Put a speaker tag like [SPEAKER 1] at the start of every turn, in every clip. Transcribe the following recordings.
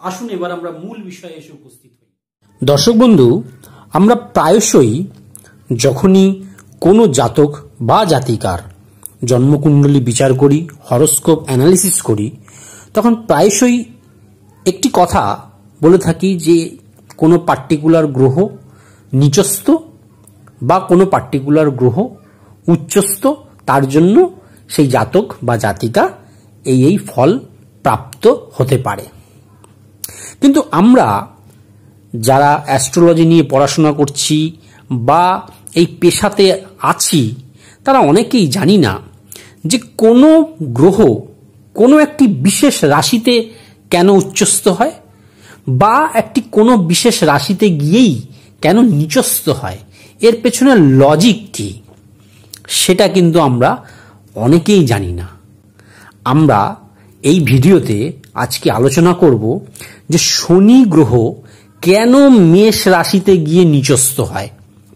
[SPEAKER 1] আসুন এবার আমরা মূল বিষয়ে এসে উপস্থিত হই।
[SPEAKER 2] দর্শক বন্ধু, আমরা প্রায়শই যখনই কোনো জাতক বা জাতিকার জন্মকুণ্ডলী বিচার করি, হরস্কোপ অ্যানালিসিস করি, তখন প্রায়শই একটি কথা বলে থাকি যে কোনো পার্টিকুলার গ্রহ নিচস্থ বা কোনো পার্টিকুলার গ্রহ উচ্চস্থ, তার জন্য সেই জাতক বা জাতিকা এই এই ফল প্রাপ্ত হতে পারে। কিন্তু আমরা যারা অ্যাস্ট্রোলজি নিয়ে পড়াশোনা করছি বা এই পেশাতে আছি, তারা অনেকেই জানি না যে কোনো গ্রহ কোনো একটি বিশেষ রাশিতে কেন উচ্চস্থ হয় বা একটি কোনো বিশেষ রাশিতে গিয়েই কেন নিচস্থ হয়। এর পেছনে লজিক কি? সেটা কিন্তু আমরা অনেকেই জানি না। আমরা এই ভিডিওতে আজকে আলোচনা করব যে শনি গ্রহ কেন মেষ রাশিতে গিয়ে নিচস্থ হয়।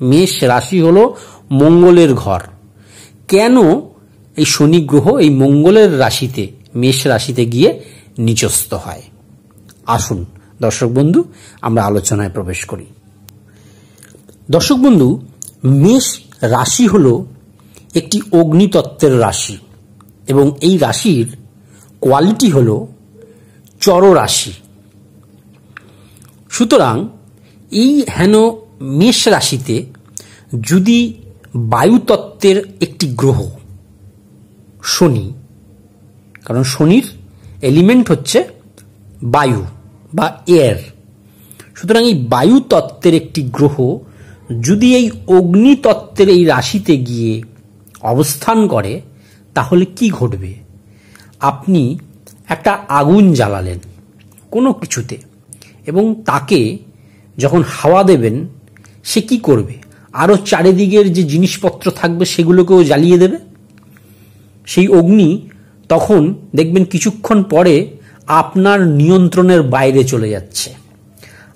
[SPEAKER 2] মেষ রাশি হলো মঙ্গলের ঘর। কেন এই শনি গ্রহ এই মঙ্গলের রাশিতে, মেষ রাশিতে গিয়ে নিচস্থ হয়? আসুন দর্শক বন্ধু, আমরা আলোচনায় প্রবেশ করি। দর্শক বন্ধু, মেষ রাশি হল একটি অগ্নিতত্ত্বের রাশি এবং এই রাশির কোয়ালিটি হল চররাশি। সুতরাং এই হেন মেষ রাশিতে যদি বায়ুতত্ত্বের একটি গ্রহ শনি, কারণ শনির এলিমেন্ট হচ্ছে বায়ু বা এয়ার সুতরাং এই বায়ুতত্ত্বের একটি গ্রহ যদি এই অগ্নিতত্ত্বের এই রাশিতে গিয়ে অবস্থান করে, তাহলে কি ঘটবে? আপনি একটা আগুন জ্বালালেন কোনো কিছুতে এবং তাকে যখন হাওয়া দেবেন, সে কি করবে? আরও চারিদিকের যে জিনিসপত্র থাকবে, সেগুলোকেও জ্বালিয়ে দেবে? সেই অগ্নি তখন দেখবেন কিছুক্ষণ পরে আপনার নিয়ন্ত্রণের বাইরে চলে যাচ্ছে।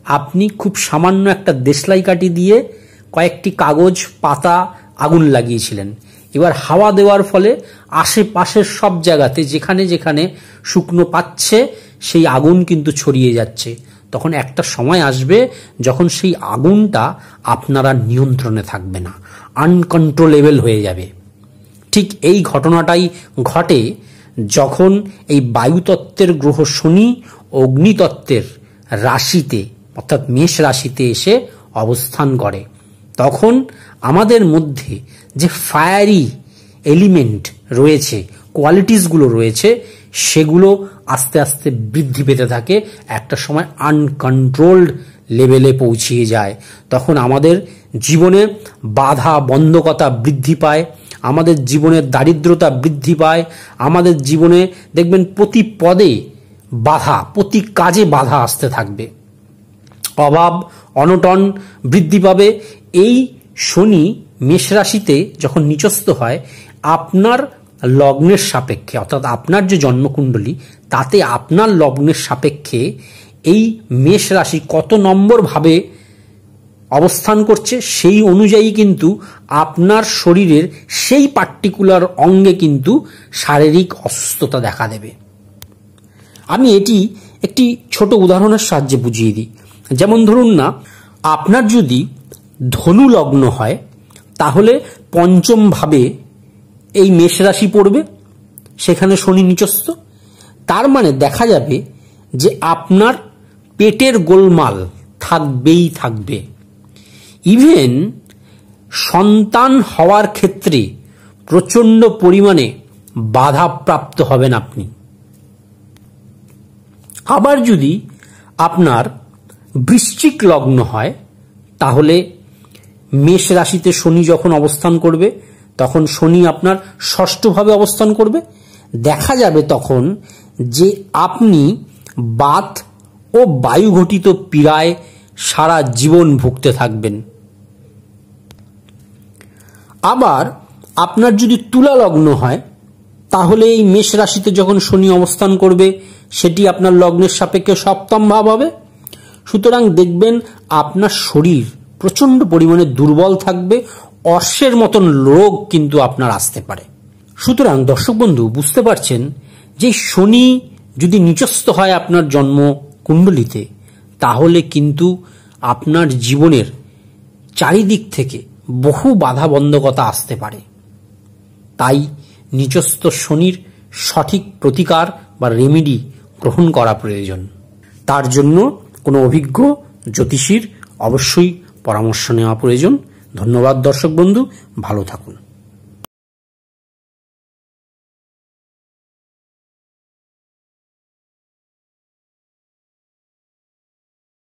[SPEAKER 2] আপনি খুব সামান্য একটা দেশলাই কাটি দিয়ে কয়েকটি কাগজ, পাতা আগুন লাগিয়েছিলেন। এবার হাওয়া দেওয়ার ফলে আশেপাশের সব জায়গাতে যেখানে যেখানে শুকনো পাচ্ছে, সেই আগুন কিন্তু ছড়িয়ে যাচ্ছে। তখন একটা সময় আসবে যখন সেই আগুনটা আপনারা নিয়ন্ত্রণে থাকবে না আনকন্ট্রোলেবল হয়ে যাবে। ঠিক এই ঘটনাটাই ঘটে যখন এই বায়ুতত্ত্বের গ্রহ শনি অগ্নিতত্ত্বের রাশিতে, অর্থাৎ মেষ রাশিতে এসে অবস্থান করে। তখন আমাদের মধ্যে যে ফায়ারি এলিমেন্ট রয়েছে কোয়ালিটিসগুলো রয়েছে, সেগুলো আস্তে আস্তে বৃদ্ধি পেতে থাকে। একটা সময় আনকন্ট্রোলড লেভেলে পৌঁছিয়ে যায়। তখন আমাদের জীবনে বাধা, বন্ধকতা বৃদ্ধি পায়। আমাদের জীবনের দারিদ্রতা বৃদ্ধি পায়। আমাদের জীবনে দেখবেন প্রতি পদে বাধা, প্রতি কাজে বাধা আসতে থাকবে। অভাব, অনটন বৃদ্ধি পাবে। এই শনি মেষ রাশিতে যখন নিচস্থ হয়, আপনার লগ্নের সাপেক্ষে, অর্থাৎ আপনার যে জন্মকুণ্ডলী, তাতে আপনার লগ্নের সাপেক্ষে এই মেষ রাশি কত নম্বর ভাবে অবস্থান করছে, সেই অনুযায়ী কিন্তু আপনার শরীরের সেই পার্টিকুলার অঙ্গে কিন্তু শারীরিক অসুস্থতা দেখা দেবে। আমি এটি একটি ছোট উদাহরণের সাহায্যে বুঝিয়ে দিই। যেমন ধরুন না, আপনার যদি ধনু লগ্ন হয় তাহলে পঞ্চম ভাবে এই মেষ রাশি পড়বে, সেখানে শনি নিচস্থ। তার মানে দেখা যাবে যে আপনার পেটের গোলমাল থাকবেই থাকবে। ইভেন সন্তান হওয়ার ক্ষেত্রে প্রচণ্ড পরিমাণে বাধাপ্রাপ্ত হবেন আপনি। আবার যদি আপনার বৃশ্চিক লগ্ন হয়, তাহলে মেষ রাশিতে শনি যখন অবস্থান করবে, তখন শনি আপনার ষষ্ঠভাবে অবস্থান করবে। দেখা যাবে তখন যে আপনি বাত ও বায়ুঘটিত পীড়ায় সারা জীবন ভুগতে থাকবেন। আবার আপনার যদি তুলা লগ্ন হয়, তাহলে এই মেষ রাশিতে যখন শনি অবস্থান করবে, সেটি আপনার লগ্নের সাপেক্ষে সপ্তম ভাব হবে। সুতরাং দেখবেন আপনার শরীর প্রচণ্ড পরিমাণে দুর্বল থাকবে অর্শের মতন রোগ কিন্তু আপনার আসতে পারে। সুতরাং, দর্শক বন্ধু, বুঝতে পারছেন যে শনি যদি নিচস্থ হয় আপনার জন্ম কুণ্ডলিতে তাহলে কিন্তু আপনার জীবনের চারিদিক থেকে বহু বাধা বন্ধকতা আসতে পারে। তাই নিচস্থ শনির সঠিক প্রতিকার বা রেমিডি গ্রহণ করা প্রয়োজন। তার জন্য কোনো অভিজ্ঞ জ্যোতিষীর অবশ্যই পরামর্শ নেওয়া প্রয়োজন। ধন্যবাদ দর্শক বন্ধু ভালো থাকুন।